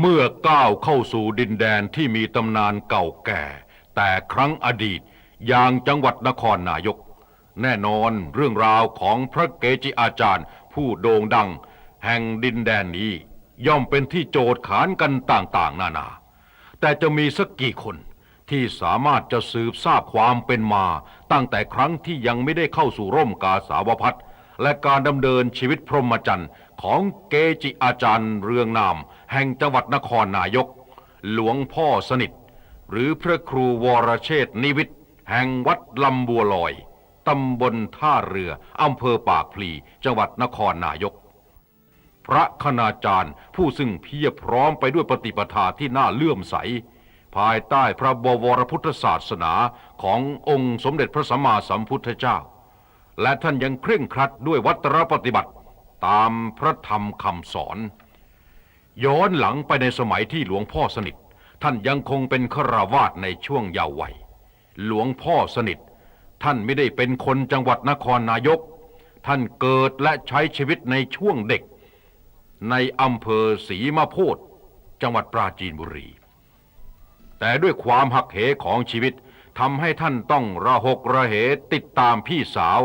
เมื่อก้าวเข้าสู่ดินแดนที่มีตำนานเก่าแก่ แต่ครั้งอดีตอย่างจังหวัดนครนายก แน่นอนเรื่องราวของพระเกจิอาจารย์ ผู้โด่งดัง แห่งดินแดนนี้ ย่อมเป็นที่โจทย์ขานกันต่างๆ นานา แต่จะมีสักกี่คนที่สามารถจะสืบทราบความเป็นมา ตั้งแต่ครั้งที่ยังไม่ได้เข้าสู่ร่มกาสาวพัฒและการดำเนินชีวิตพรหมจรรย์ของเกจิอาจารย์เรืองนาม แห่งจังหวัดนครนายก หลวงพ่อสนิท หรือพระครูวรเชษนิวิทย์แห่งวัดลำบัวลอย ตำบลท่าเรือ อำเภอปากพลี จังหวัดนครนายก พระคณาจารย์ผู้ซึ่งเพียบพร้อมไปด้วยปฏิปทาที่น่าเลื่อมใส ภายใต้พระบวรพุทธศาสนาขององค์สมเด็จพระสัมมาสัมพุทธเจ้า และท่านยังเคร่งครัดด้วยวัตรปฏิบัติตามพระธรรมคำสอน ย้อนหลังไปในสมัยที่หลวงพ่อสนิท ท่านยังคงเป็นฆราวาสในช่วงเยาว์วัย หลวงพ่อสนิท ท่านไม่ได้เป็นคนจังหวัดนครนายก ท่านเกิดและใช้ชีวิตในช่วงเด็ก ในอำเภอศรีมะโพธิ์จังหวัดปราจีนบุรี แต่ด้วยความหักเหของชีวิตทำให้ท่านต้องระหกระเหติดตามพี่สาว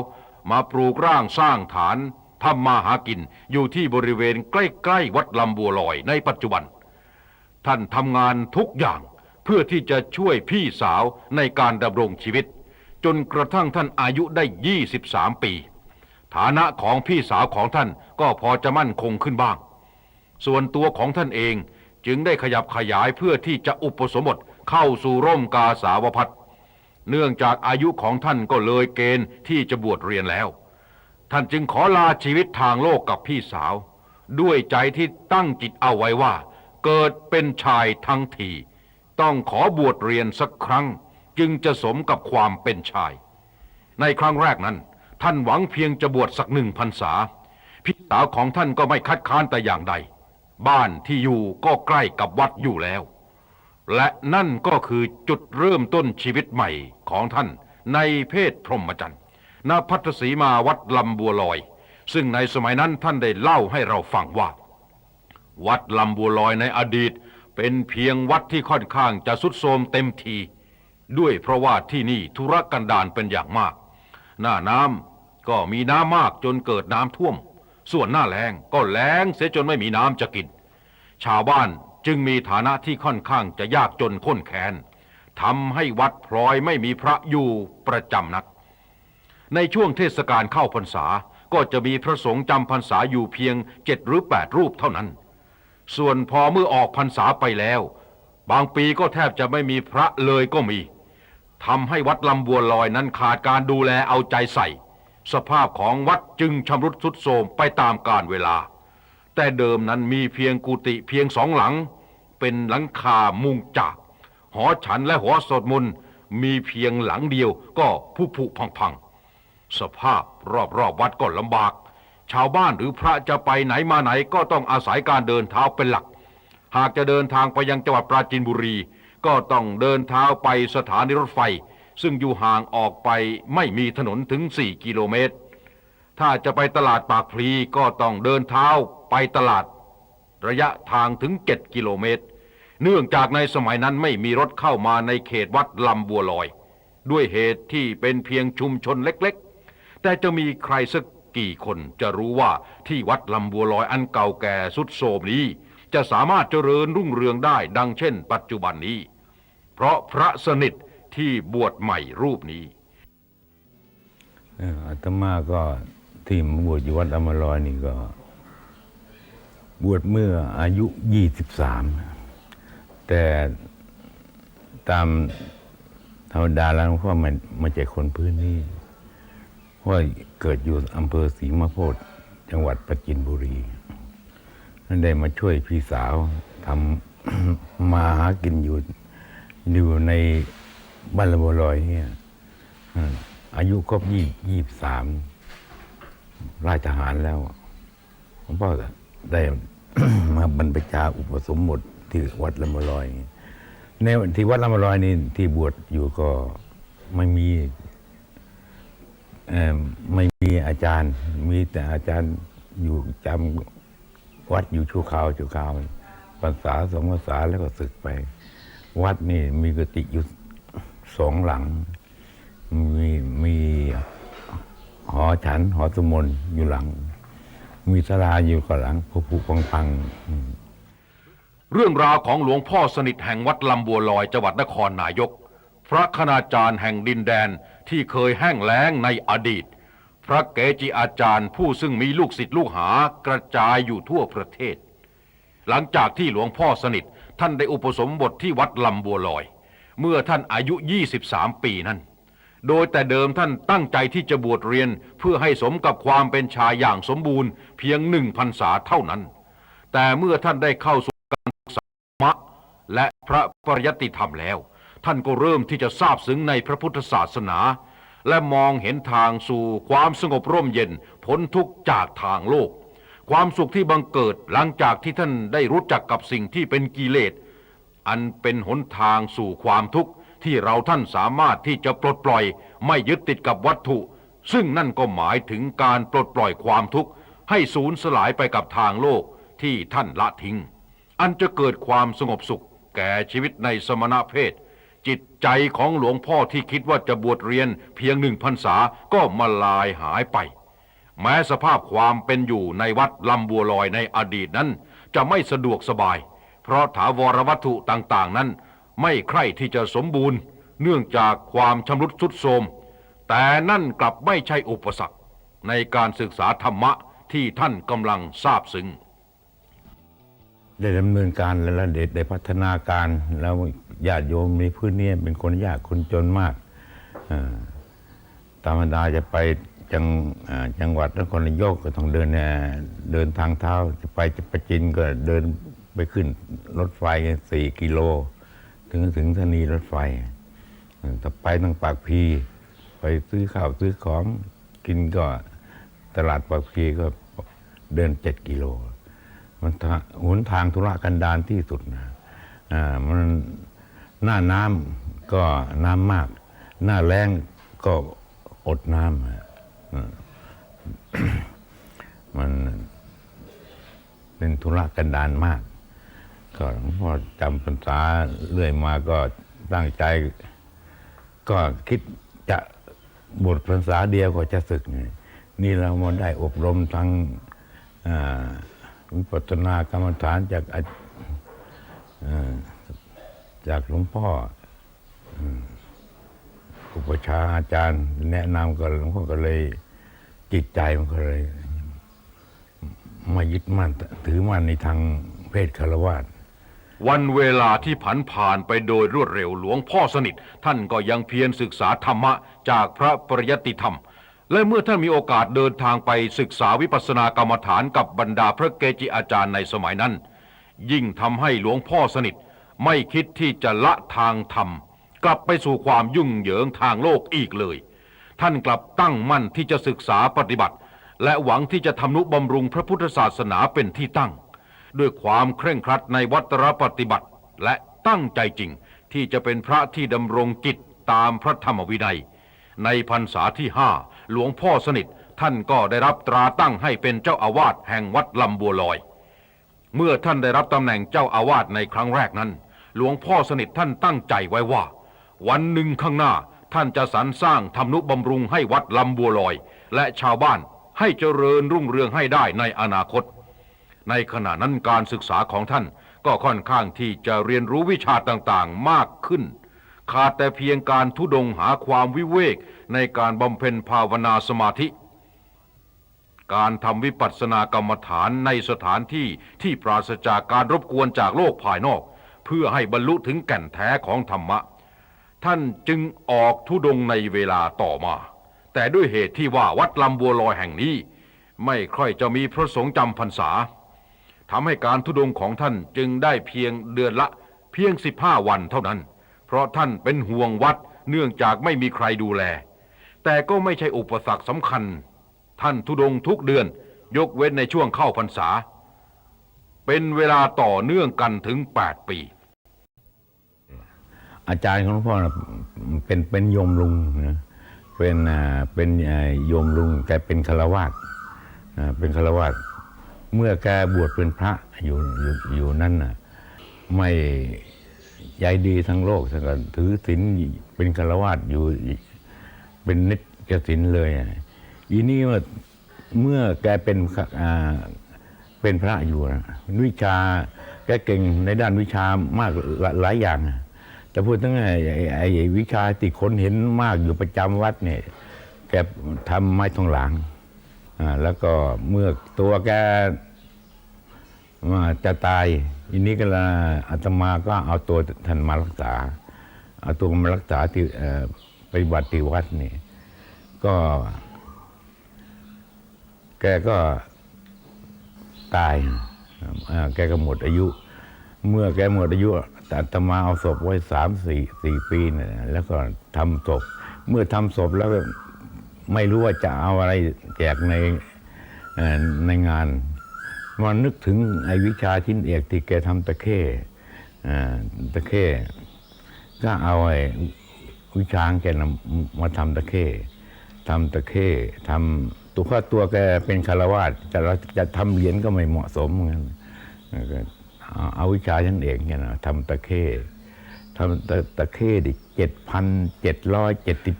มาปลูกร่างสร้างฐาน ทำมาหากินอยู่ที่บริเวณใกล้ๆวัดลำบัวลอยในปัจจุบัน ท่านทำงานทุกอย่างเพื่อที่จะช่วยพี่สาวในการดำรงชีวิต จนกระทั่งท่านอายุได้ 23 ปี ฐานะของพี่สาวของท่านก็พอจะมั่นคงขึ้นบ้าง ส่วนตัวของท่านเองจึงได้ขยับขยายเพื่อที่จะอุปสมบทเข้าสู่ร่มกาสาวพัฒเนื่องจากอายุของท่านก็เลยเกณฑ์ที่จะบวชเรียนแล้ว ท่านจึงขอลาชีวิตทางโลกกับพี่สาว ด้วยใจที่ตั้งจิตเอาไว้ว่า เกิดเป็นชายทั้งที ต้องขอบวชเรียนสักครั้ง จึงจะสมกับความเป็นชาย ในครั้งแรกนั้น ท่านหวังเพียงจะบวชสักหนึ่งพรรษา พี่สาวของท่านก็ไม่คัดค้านแต่อย่างใด บ้านที่อยู่ก็ใกล้กับวัดอยู่แล้ว และนั่นก็คือจุดเริ่มต้นชีวิตใหม่ของท่านในเพศพรหมจรรย์ ณพัทสีมาวัดลำบัวลอย ซึ่งในสมัยนั้นท่านได้เล่าให้เราฟังว่า วัดลำบัวลอยในอดีต เป็นเพียงวัดที่ค่อนข้างจะสุดโทรมเต็มที ด้วยเพราะว่าที่นี่ธุรกันดารเป็นอย่างมาก หน้าน้ำก็มีน้ำมากจนเกิดน้ำท่วม ส่วนหน้าแล้งก็แล้งเสียจนไม่มีน้ำจะกิน ชาวบ้านจึงมีฐานะที่ค่อนข้างจะยากจนข้นแค้นทำให้วัดพลอยไม่มีพระอยู่ประจำนัก ในช่วงเทศกาลเข้าพรรษาก็จะมีพระสงฆ์จำพรรษาอยู่เพียงเจ็ดหรือแปดรูปเท่านั้น ส่วนพอเมื่อออกพรรษาไปแล้ว บางปีก็แทบจะไม่มีพระเลยก็มีทำให้วัดลำบัวลอยนั้นขาดการดูแลเอาใจใส่ สภาพของวัดจึงชำรุดทรุดโทรมไปตามกาลเวลา แต่เดิมนั้นมีเพียงกุฏิเพียงสองหลัง เป็นหลังคามุงจากหอฉันและหอสดมนมีเพียงหลังเดียวก็ผุผุพังพัง สภาพรอบๆวัดก็ลำบาก ชาวบ้านหรือพระจะไปไหนมาไหนก็ต้องอาศัยการเดินเท้าเป็นหลัก หากจะเดินทางไปยังจังหวัดปราจีนบุรี ก็ต้องเดินเท้าไปสถานีรถไฟ ซึ่งอยู่ห่างออกไปไม่มีถนนถึง 4 กิโลเมตร ถ้าจะไปตลาดปากพลีก็ต้องเดินเท้าไปตลาด ระยะทางถึง 7 กิโลเมตร เนื่องจากในสมัยนั้นไม่มีรถเข้ามาในเขตวัดลำบัวลอย ด้วยเหตุที่เป็นเพียงชุมชนเล็กๆ แต่จะมีใครสักกี่คนจะรู้ว่าที่วัดลำบัวลอยอันเก่าแก่สุดโทมนี้ จะสามารถเจริญรุ่งเรืองได้ดังเช่น ปัจจุบันนี้ เพราะพระสนิทที่บวชใหม่รูปนี้เอ่ออาตมาก็ที่มาบวชอยู่วัดอมรอยนี่ก็ บวชเมื่ออายุยี่สิบสามแต่ตามธรรมดาแล้วเพราะมันมาจากคนพื้นที่ เพราเกิดอยู่อำเภอศรีมะโพธิ์จังหวัดปราจินบุรีนั่นได้มาช่วยพี่สาวทำมาหากินอยู่อยู่ในบ้านละบัวลอยเนี่ยอายุครบยี่ยี่สามราชทหารแล้วหลวงพ่อได้มาบรรพชาอุปสมบทที่วัดลำมลอยในที่วัดลำมลอยนี่ที่บวชอยู่ก็ไม่มี ไม่มีอาจารย์ มีแต่อาจารย์อยู่จำวัดอยู่ชั่วคราวชั่วคราวภาษาสองภาษาแล้วก็ศึกไป วัดนี่มีกุฏิอยู่สองหลัง มีมีหอฉันหอสมนอยู่หลัง มีศาลาอยู่ข้างหลังผุผุพังพังเรื่องราวของหลวงพ่อสนิทแห่งวัดลำบัวลอยจังหวัดนครนายก พระคณาจารย์แห่งดินแดน ที่เคยแห้งแล้งในอดีต พระเกจิอาจารย์ผู้ซึ่งมีลูกศิษย์ลูกหากระจายอยู่ทั่วประเทศ หลังจากที่หลวงพ่อสนิทท่านได้อุปสมบทที่วัดลำบัวลอย เมื่อท่านอายุ 23 ปีนั้น โดยแต่เดิมท่านตั้งใจที่จะบวชเรียนเพื่อให้สมกับความเป็นชายอย่างสมบูรณ์เพียงหนึ่งพรรษาเท่านั้น แต่เมื่อท่านได้เข้าสู่การศึกษามะและพระปริยติธรรมแล้ว ท่านก็เริ่มที่จะทราบซึ้งในพระพุทธศาสนา และมองเห็นทางสู่ความสงบร่มเย็นพ้นทุกข์จากทางโลก ความสุขที่บังเกิดหลังจากที่ท่านได้รู้จักกับสิ่งที่เป็นกิเลส อันเป็นหนทางสู่ความทุกข์ที่เราท่านสามารถที่จะปลดปล่อยไม่ยึดติดกับวัตถุ ซึ่งนั่นก็หมายถึงการปลดปล่อยความทุกข์ให้สูญสลายไปกับทางโลกที่ท่านละทิ้ง อันจะเกิดความสงบสุขแก่ชีวิตในสมณเพศ จิตใจของหลวงพ่อที่คิดว่าจะบวชเรียนเพียงหนึ่งพรรษาก็มาลายหายไป แม้สภาพความเป็นอยู่ในวัดลำบัวลอยในอดีตนั้น จะไม่สะดวกสบาย เพราะถาวรวัตถุต่างๆนั้น ไม่ใคร่ที่จะสมบูรณ์ เนื่องจากความชำรุดทรุดโทรมแต่นั่นกลับไม่ใช่อุปสรรคในการศึกษาธรรมะที่ท่านกำลังทราบซึ้ง ได้ดำเนินการและระเด็ดได้พัฒนาการแล้วญาติโยมในพื้นนี้เป็นคนยากคนจนมากธรรมดาจะไปจังจังหวัดนครนายกก็ต้องเดินเอ่อเดินทางเท้าจะไปจะประจินก็เดินไปขึ้นรถไฟสี่กิโล ถึงถึงสถานีรถไฟอ่าถ้าไปทางปากพี ไปซื้อข้าวซื้อของกินก็ตลาดปากพีก็เดินเจ็ดกิโล มันทาหนทางธุระกันดารที่สุดนะอ่ามันหน้าน้ำก็น้ำมาก หน้าแรงก็อดน้ำอะอ่ามันเป็นธุระกันดารมาก ก็หลวงพ่อจำพรรษาเรื่อยมาก็ตั้งใจ ก็คิดจะบทพรรษาเดียวก็จะศึกไงนี่เรามาได้อบรมทั้งอ่า วิปัสสนากรรมฐานจากาจากหลวงพ่ออุปชาอาจารย์ แนะนำก็หลวงพ่อก็เลยจิตใจมันก็เลยไม่ยึดมั่นถือมั่นในทางเพศคารวะวันเวลาที่ผันผ่านไปโดยรวดเร็วหลวงพ่อสนิท ท่านก็ยังเพียรศึกษาธรรมะจากพระปริยติธรรม และเมื่อท่านมีโอกาสเดินทางไปศึกษาวิปัสสนากรรมฐานกับบรรดาพระเกจิอาจารย์ในสมัยนั้น ยิ่งทำให้หลวงพ่อสนิทไม่คิดที่จะละทางธรรม กลับไปสู่ความยุ่งเหยิงทางโลกอีกเลย ท่านกลับตั้งมั่นที่จะศึกษาปฏิบัติ และหวังที่จะทำนุบำรุงพระพุทธศาสนาเป็นที่ตั้ง ด้วยความเคร่งครัดในวัตรปฏิบัติ และตั้งใจจริงที่จะเป็นพระที่ดำรงกิจตามพระธรรมวินัย ในพรรษาที่ห้า หลวงพ่อสนิทท่านก็ได้รับตราตั้งให้เป็นเจ้าอาวาสแห่งวัดลำบัวลอย เมื่อท่านได้รับตำแหน่งเจ้าอาวาสในครั้งแรกนั้น หลวงพ่อสนิทท่านตั้งใจไว้ว่า วันหนึ่งข้างหน้าท่านจะสรรสร้างทำนุบำรุงให้วัดลำบัวลอย และชาวบ้านให้เจริญรุ่งเรืองให้ได้ในอนาคต ในขณะนั้นการศึกษาของท่านก็ค่อนข้างที่จะเรียนรู้วิชาต่างๆมากขึ้น ขาดแต่เพียงการทุดงหาความวิเวกในการบำเพ็ญภาวนาสมาธิ การทำวิปัสสนากรรมฐานในสถานที่ที่ปราศจากการรบกวนจากโลกภายนอก เพื่อให้บรรลุถึงแก่นแท้ของธรรมะ ท่านจึงออกทุดงในเวลาต่อมา แต่ด้วยเหตุที่ว่าวัดลำบัวลอยแห่งนี้ ไม่ค่อยจะมีพระสงฆ์จำพรรษาทำให้การทุดงของท่านจึงได้เพียงเดือนละเพียง 15 วันเท่านั้น เพราะท่านเป็นห่วงวัดเนื่องจากไม่มีใครดูแล แต่ก็ไม่ใช่อุปสรรคสำคัญ ท่านทุดงทุกเดือนยกเว้นในช่วงเข้าพรรษา เป็นเวลาต่อเนื่องกันถึง 8 ปี อาจารย์ของหลวงพ่อนะเป็นเป็นโยมลุงนะเป็นอ่าเป็นอ่าโยมลุงแกเป็นฆราวาสอ่าเป็นฆราวาสเมื่อแกบวชเป็นพระอยู่อยู่อยู่นั่นน่ะไม่ ใจดีทั้งโลกทั้งกันถือศีลเป็นฆราวาสอยู่เป็นนิจศีลเลยอะอีนี่เมื่อเมื่อแกเป็นเป็นพระอยู่นะวิชาแกเก่งในด้านวิชามากหลายอย่างอะแต่พูดถึงไอ้ไอ้ไอ้วิชาที่คนเห็นมากอยู่ประจำวัดเนี่ยแกทำไม้ทองหลางอ่าแล้วก็เมื่อตัวแก ว่าจะตายอันนี้ก็ละอาตมาก็เอาตัวท่านมารักษา เอาตัวมารักษาที่ปฏิบัติที่วัดนี่ก็ แกก็ตายแกก็หมดอายุ เมื่อแกหมดอายุอาตมาเอาศพไว้สามสี่สี่ปีนี่ยแล้วก็ทำศพ เมื่อทำศพแล้วไม่รู้ว่าจะเอาอะไรแจกในในงาน มานึกถึงไอ้วิชาชิ้นเอกที่แกทำตะเข้อ่าตะเข้ก็เอาไอ้วิชาของแกนมาทำตะเข้ทำตะเข้ทำตัวข้าตัวแกเป็นคารวาสจะเราจะทำเหรียญก็ไม่เหมาะสมเหมือนกันเอาวิชาชั้นเอกเนี่ยนะทำตะเข้ทำตะตะเข้ดิเจ็ดพันเจ็ดร้อยเจ็ดสิบ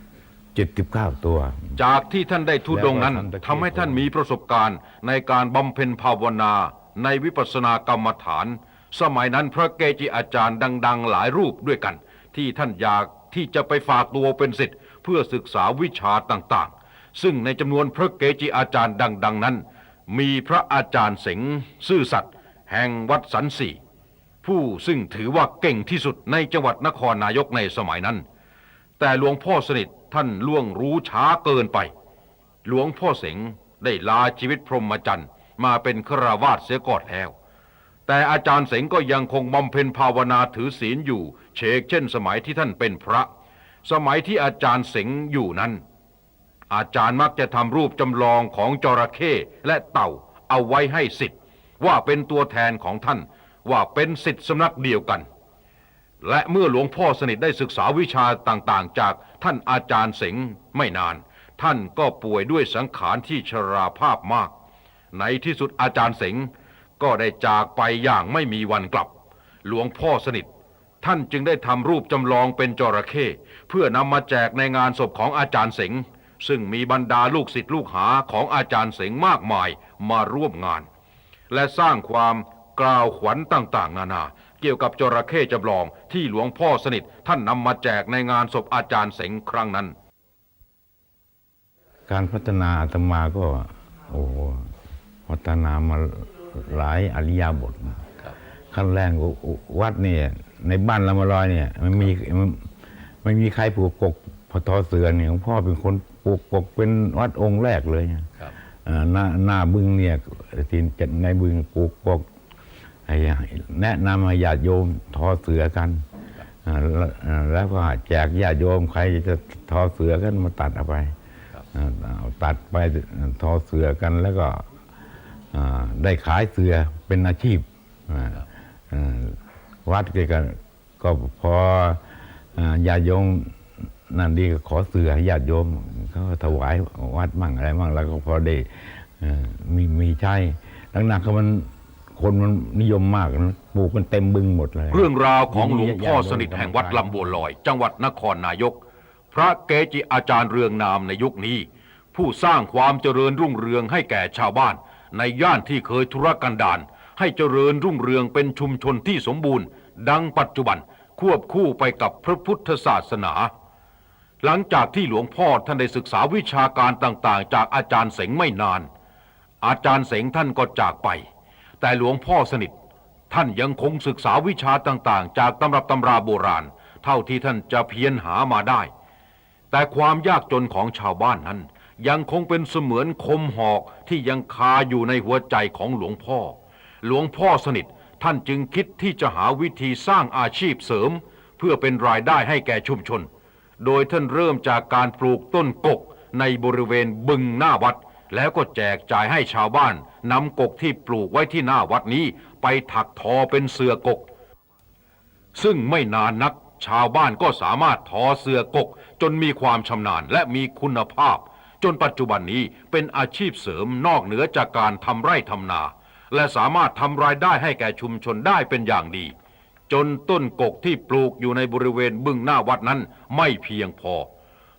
เจ็ดสิบเก้าตัว จากที่ท่านได้ทุดงค์นั้นแล้วก็ทำตะเกียบทำให้ท่านมีประสบการณ์ในการบำเพ็ญภาวนา ในวิปัสสนากรรมฐาน สมัยนั้นพระเกจิอาจารย์ดัง ๆ หลายรูปด้วยกัน ที่ท่านอยากที่จะไปฝากตัวเป็นศิษย์เพื่อศึกษาวิชาต่างๆ ซึ่งในจำนวนพระเกจิอาจารย์ดัง ๆ นั้น มีพระอาจารย์เสงซื่อสัตย์แห่งวัดสันสีผู้ซึ่งถือว่าเก่งที่สุดในจังหวัดนครนายกในสมัยนั้น แต่หลวงพ่อสนิท ท่านล่วงรู้ช้าเกินไป หลวงพ่อเสงได้ลาชีวิตพรหมจรรย์มาเป็นฆราวาสเสียก่อนแล้ว แต่อาจารย์เสงก็ยังคงบำเพ็ญภาวนาถือศีลอยู่ เชกเช่นสมัยที่ท่านเป็นพระ สมัยที่อาจารย์เสงอยู่นั้น อาจารย์มักจะทำรูปจำลองของจระเข้และเต่าเอาไว้ให้สิทธิ์ว่าเป็นตัวแทนของท่านว่าเป็นสิทธิ์สำนักเดียวกัน และเมื่อหลวงพ่อสนิทได้ศึกษาวิชาต่างๆ จากท่านอาจารย์เสงไม่นาน ท่านก็ป่วยด้วยสังขารที่ชราภาพมาก ในที่สุดอาจารย์เสงก็ได้จากไปอย่างไม่มีวันกลับ หลวงพ่อสนิท ท่านจึงได้ทำรูปจำลองเป็นจระเข้เพื่อนำมาแจกในงานศพของอาจารย์เสงซึ่งมีบรรดาลูกศิษย์ลูกหาของอาจารย์เสงมากมายมาร่วมงาน และสร้างความกล่าวขวัญต่างๆ นานา เกี่ยวกับจระเข้จำลองที่หลวงพ่อสนิทท่านนำมาแจกในงานศพอาจารย์เสงครั้งนั้น การพัฒนาอาตมาก็ โอ้โหพัฒนามาหลายอริยบทขั้นแรกก็วัดเนี่ยในบ้านลำมะลอยเนี่ยมันมีมันไม่มีใครปลูกกกพอทอเสือเนี่ยหลวงพ่อเป็นคนปลูกกกเป็นวัดองค์แรกเลยอ่าหน้าหน้าบึงเนี่ยที่จัดในบึงปลูกกกให้ แนะนำให้ญาติโยมทอเสือกัน แล้วก็แจกญาติโยมใครจะทอเสือกันมาตัดเอาไปตัดไปทอเสือกันแล้วก็ได้ขายเสือเป็นอาชีพวัดก็ก็พอญาติโยมนั่นดีก็ขอเสือให้ญาติโยมเขาก็ถวายวัดมั่งอะไรมั่งแล้วก็พอได้มีมีใช้หลังๆก็มัน คนมันนิยมมากนะปลูกกันเต็มบึงหมดเลยเรื่องราวของหลวงพ่อสนิทแห่งวัดลำบัวลอย จังหวัดนครนายก พระเกจิอาจารย์เรืองนามในยุคนี้ ผู้สร้างความเจริญรุ่งเรืองให้แก่ชาวบ้าน ในย่านที่เคยธุรกันดารให้เจริญรุ่งเรืองเป็นชุมชนที่สมบูรณ์ ดังปัจจุบันควบคู่ไปกับพระพุทธศาสนา หลังจากที่หลวงพ่อท่านได้ศึกษาวิชาการต่างๆ จากอาจารย์เสงไม่นาน อาจารย์เสงท่านก็จากไป แต่หลวงพ่อสนิท ท่านยังคงศึกษาวิชาต่างๆ จากตำรับตำราโบราณ เท่าที่ท่านจะเพียรหามาได้ แต่ความยากจนของชาวบ้านนั้น ยังคงเป็นเสมือนคมหอกที่ยังคาอยู่ในหัวใจของหลวงพ่อ หลวงพ่อสนิทท่านจึงคิดที่จะหาวิธีสร้างอาชีพเสริม เพื่อเป็นรายได้ให้แก่ชุมชน โดยท่านเริ่มจากการปลูกต้นกกในบริเวณบึงหน้าวัด แล้วก็แจกจ่ายให้ชาวบ้าน นำกกที่ปลูกไว้ที่หน้าวัดนี้ไปถักทอเป็นเสือกก ซึ่งไม่นานนักชาวบ้านก็สามารถทอเสือกก จนมีความชำนาญและมีคุณภาพ จนปัจจุบันนี้เป็นอาชีพเสริมนอกเหนือจากการทำไร่ทำนา และสามารถทำรายได้ให้แก่ชุมชนได้เป็นอย่างดี จนต้นกกที่ปลูกอยู่ในบริเวณบึงหน้าวัดนั้นไม่เพียงพอ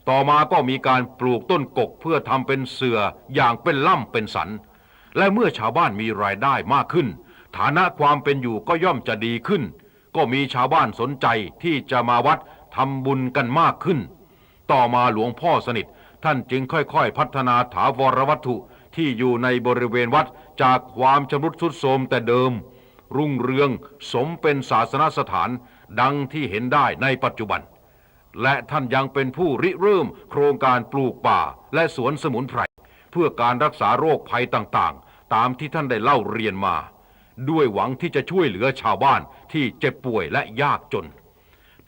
ต่อมาก็มีการปลูกต้นกกเพื่อทำเป็นเสืออย่างเป็นล่ำเป็นสัน และเมื่อชาวบ้านมีรายได้มากขึ้น ฐานะความเป็นอยู่ก็ย่อมจะดีขึ้น ก็มีชาวบ้านสนใจที่จะมาวัดทำบุญกันมากขึ้น ต่อมาหลวงพ่อสนิท ท่านจึงค่อยๆ พัฒนาถาวรวัตถุที่อยู่ในบริเวณวัดจากความชำรุดทรุดโทรมแต่เดิม รุ่งเรืองสมเป็นศาสนสถานดังที่เห็นได้ในปัจจุบัน และท่านยังเป็นผู้ริเริ่มโครงการปลูกป่าและสวนสมุนไพร เพื่อการรักษาโรคภัยต่างๆ ตามที่ท่านได้เล่าเรียนมา ด้วยหวังที่จะช่วยเหลือชาวบ้านที่เจ็บป่วยและยากจน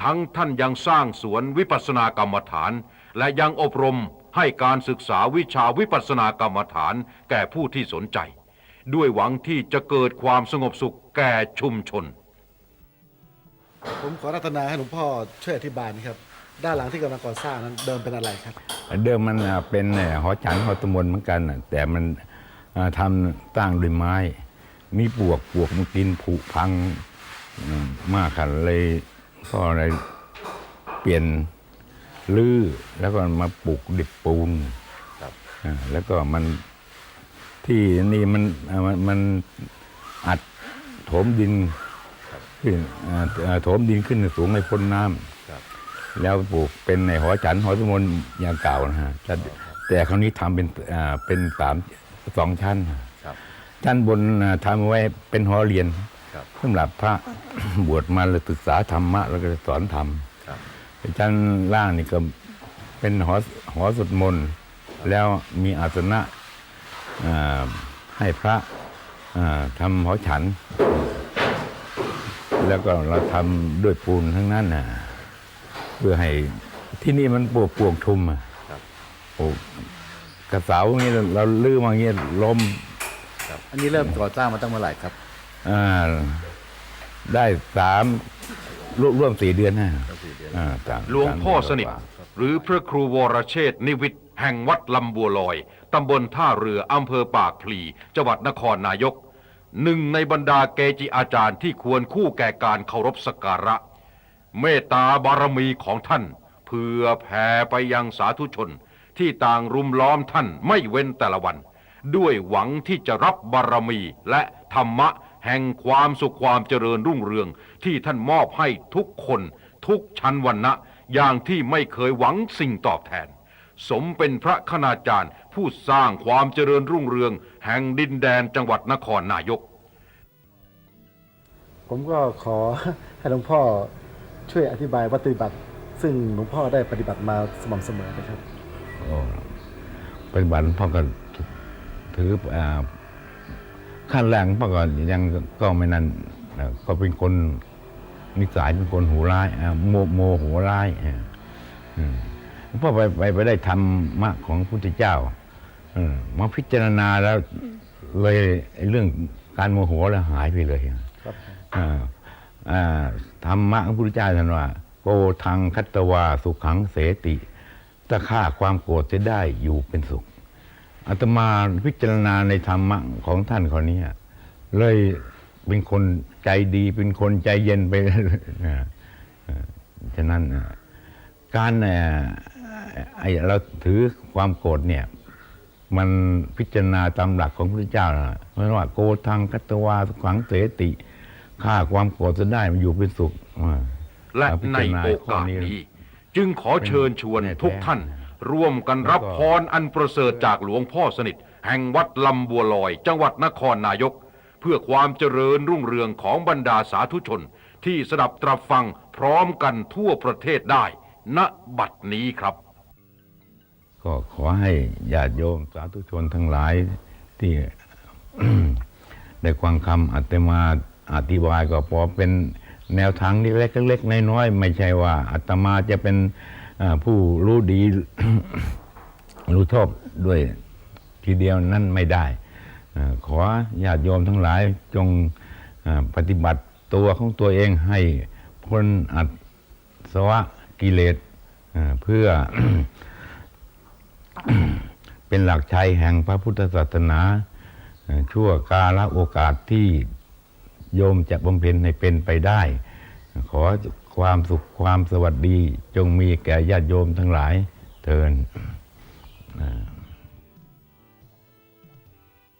ทั้งท่านยังสร้างสวนวิปัสสนากรรมฐาน และยังอบรมให้การศึกษาวิชาวิปัสสนากรรมฐานแก่ผู้ที่สนใจ ด้วยหวังที่จะเกิดความสงบสุขแก่ชุมชน ผมขอรัตนาให้หลวงพ่อช่วยอธิบายนะครับด้านหลังที่กำลังก่อสร้างนั้นเดิมเป็นอะไรครับ เดิมมันอะเป็นเอ่อหอฉันหอตมนเหมือนกันน่ะแต่มันอ่า ทำตั้งด้วยไม้ มีปลวกปลวกมันกินผุพังอืมมากค่ะเลยก็เลยเปลี่ยนลื้อแล้วก็มาปลูกดิบปูนอ่าแล้วก็มันที่นี่มันอ่ามันมันอัดโถมดินขึ้นอ่าอ่าโถมดินขึ้นสูงในพ้นน้ำแล้วปลูกเป็นในหอฉันหอสมนอย่างเก่านะฮะแต่แต่คราวนี้ทำเป็นอ่าเป็นสาม สองชั้นครับชั้นบนอ่าทำไว้เป็นหอเรียนครับสำหรับพระบวชมาแล้วศึกษาธรรมะ แล้วก็สอนธรรมครับชั้นล่างนี่ก็เป็นหอหอสวดมนต์แล้วมีอาสนะอ่าให้พระอ่าทำหอฉัน แล้วก็เราทำด้วยปูนทั้งนั้นนะเพื่อให้ที่นี่มันปลูกปลวกทุมอะครับปลูก กระเสาอย่างนี้เราเราลื้อมาอย่างนี้ล้มครับ อันนี้เริ่มก่อสร้างมาตั้งเมื่อไหร่ครับอ่าได้สามร่วมร่วมสี่เดือนนะสี่เดือนอ่าสามหลวงพ่อามสนิทกว่าหรือพระครูวรเชษฐ์นิวิทย์แห่งวัดลำบัวลอย ตำบลท่าเรืออำเภอปากพลีจังหวัดนครนายก หนึ่งในบรรดาเกจิอาจารย์ที่ควรคู่แก่การเคารพสักการะ เมตตาบารมีของท่านเพื่อแผ่ไปยังสาธุชน ที่ต่างรุมล้อมท่านไม่เว้นแต่ละวัน ด้วยหวังที่จะรับบารมีและธรรมะแห่งความสุขความเจริญรุ่งเรือง ที่ท่านมอบให้ทุกคน ทุกชั้นวรรณะอย่างที่ไม่เคยหวังสิ่งตอบแทน สมเป็นพระคณาจารย์ ผู้สร้างความเจริญรุ่งเรือง แห่งดินแดนจังหวัดนครนายก ผมก็ขอให้หลวงพ่อช่วยอธิบายวัตถุปฏิบัติ ซึ่งหลวงพ่อได้ปฏิบัติมาสม่ำเสมอนะครับ โอ้ปฏิบัติพ่อก็ถืออ่าขั้นแรกพ่อก็ยังก็ไม่นั่นอ่าก็เป็นคนนิสัยเป็นคนหูร้ายอ่าโมโมโหร้ายอ่าอืมพ่อไปไปไปได้ธรรมะของพระพุทธเจ้าเออมาพิจารณาแล้วเลยไอ้เรื่องการโมโหแล้วหายไปเลยครับอ่าอ่าธรรมะของพระพุทธเจ้าท่านว่า โกทังคัตตวาสุขังเสติ ถ้าฆ่าความโกรธจะได้อยู่เป็นสุขอาตมาพิจารณาในธรรมะของท่านคนนี้เลยเป็นคนใจดีเป็นคนใจเย็นไปฉะนั้นการเราถือความโกรธเนี่ย มันพิจารณาตามหลักของพระเจ้าเพราะว่าโกทังคัตวาสุขังเสติฆ่าความโกรธจะได้มันอยู่เป็นสุขและในโอกาสนี้ จึงขอเชิญชวนเป็นทุกท่าน ร่วมกันรับแล้วก็พรอันประเสริฐจากหลวงพ่อสนิท แห่งวัดลำบัวลอย จังหวัดนครนายก เพื่อความเจริญรุ่งเรืองของบรรดาสาธุชน ที่สดับตรับฟังพร้อมกันทั่วประเทศได้ ณบัดนี้ครับ ก็ขอให้ญาติโยมสาธุชนทั้งหลายที่ได้ฟังคำอัตมาอธิบายก็พอเป็น แนวทางเล็กๆเล็กๆน้อยๆไม่ใช่ว่าอัตมาจะเป็นผู้รู้ดี รู้ชอบด้วยทีเดียวนั่นไม่ได้ ขอญาติโยมทั้งหลายจงปฏิบัติตัวของตัวเองให้พ้นอัศวะกิเลสเพื่อเป็นหลักชัยแห่งพระพุทธศาสนา ชั่วกาลโอกาสที่ โยมจะบำเพ็ญให้เป็นไปได้ ขอความสุขความสวัสดีจงมีแก่ญาติโยมทั้งหลายเทินอ่า